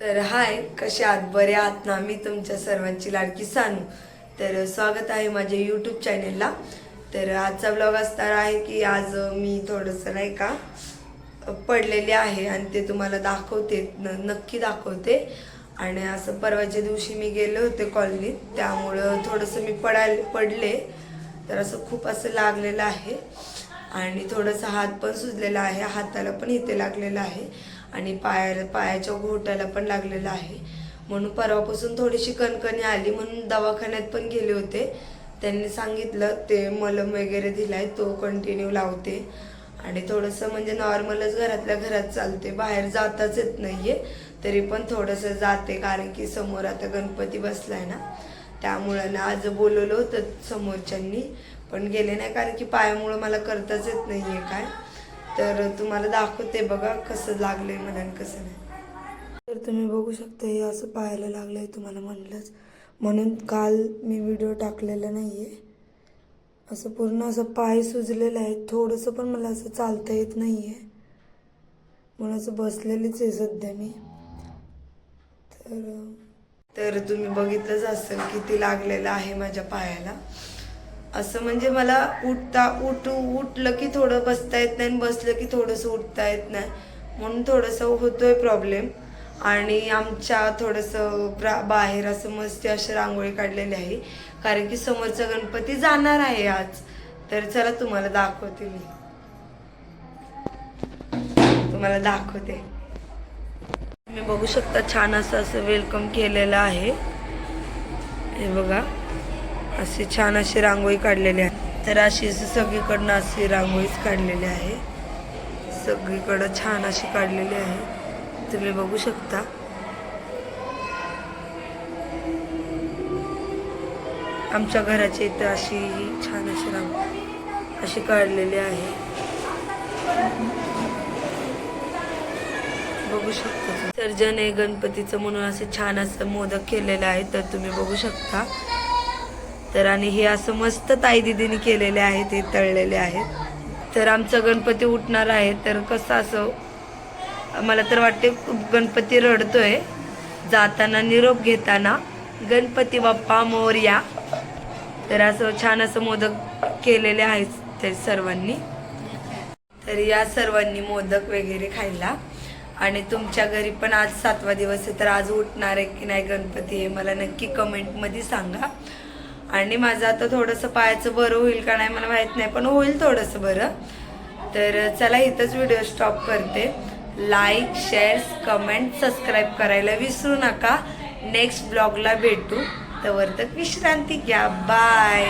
तर हाय कसे आहात? बरे आहात ना? मी तुमच्या सर्वांची लाडकी सानू. तर स्वागत आहे माझ्या यूट्यूब चॅनेलला तर आजचा ब्लॉग असणार आहे की आज मी थोडंसं नाही का पडलेले आहे आणि ते तुम्हाला दाखवते न- नक्की दाखवते. आणि असं परवाच्या दिवशी मी गेले होते कॉलनीत त्यामुळं थोडंसं मी पडायला पडले. तर असं खूप असं लागलेलं आहे. आणि थोडंसं हात पण सुजलेला आहे हाताला पण इथे लागलेलं आहे. आणि पायाला पायाच्या घोटाला पण लागलेलं आहे. म्हणून परवापासून थोडीशी कणकणी आली म्हणून दवाखान्यात पण गेले होते. त्यांनी सांगितलं ते मलम वगैरे दिलाय तो कंटिन्यू लावते. आणि थोडंसं म्हणजे नॉर्मलच घरातल्या घरात चालते. बाहेर जाताच येत नाहीये. तरी पण थोडंसं जाते कारण की समोर आता गणपती बसलाय ना. त्यामुळं ना आज बोलवलं होतं समोरच्यांनी. पण गेले नाही कारण की पायामुळं मला करताच येत नाहीये काय. तर तुम्हाला दाखवते बघा कसं लागलंय मला आणि कसं नाही. तर तुम्ही बघू शकता हे असं पाहायला लागलंय तुम्हाला म्हणलंच. म्हणून काल मी व्हिडिओ टाकलेला नाही आहे असं पूर्ण असं पाय सुजलेलं आहे. थोडंसं पण मला असं चालता येत नाही आहे म्हणून असं बसलेलीच आहे सध्या मी. तर तर तुम्ही बघितलंच असेल किती लागलेलं आहे माझ्या पायाला. असं म्हणजे मला उठता उठू उठलं की थोडं बसता येत नाही आणि बसलं की थोडंसं उठता येत नाही. म्हणून थोडंसं होतोय प्रॉब्लेम आणि आमच्या थोडंसं प्रा बाहेर असं मस्त अशी रांगोळी काढलेली आहे. कारण की समोरचा गणपती जाणार आहे आज. तर चला तुम्हाला दाखवते मी. तुम्हाला दाखवते. तुम्ही बघू शकता छान असं असं वेलकम केलेलं आहे. हे बघा. अशी छान अशी रांगोळी काढलेली आहे तर अशी सगळीकडनं अशी रांगोळीच काढलेली आहे. सगळीकडं छान अशी काढलेली आहे. तुम्ही बघू शकता. आमच्या घराच्या इथं अशी छान अशी रांग अशी काढलेली आहे. बघू शकता. सर्जन आहे गणपतीचं म्हणून असं छान असं मोदक केलेलं आहे तर तुम्ही बघू शकता. तर आणि हे असं मस्त ताई दिदीने केलेले आहेत हे तळलेले आहेत. तर आमचा गणपती उठणार आहे तर कसं असं मला तर वाटते गणपती रडतोय. जाताना निरोप घेताना गणपती बाप्पा मोर्या तर असं छान असं मोदक केलेले आहेत ते सर्वांनी. तर या सर्वांनी मोदक वगैरे खायला. आणि तुमच्या घरी पण आज सातवा दिवस आहे तर आज उठणार आहे की नाही गणपती हे मला नक्की कमेंटमध्ये सांगा. आणि माझं आता थोडंसं पायाचं बरं होईल का नाही मला माहीत नाही पण होईल थोडंसं बरं. तर चला इथंच व्हिडिओ स्टॉप करते. लाईक शेअर्स कमेंट सबस्क्राईब करायला विसरू नका. नेक्स्ट ब्लॉगला भेटू. तवर तक विश्रांती घ्या. बाय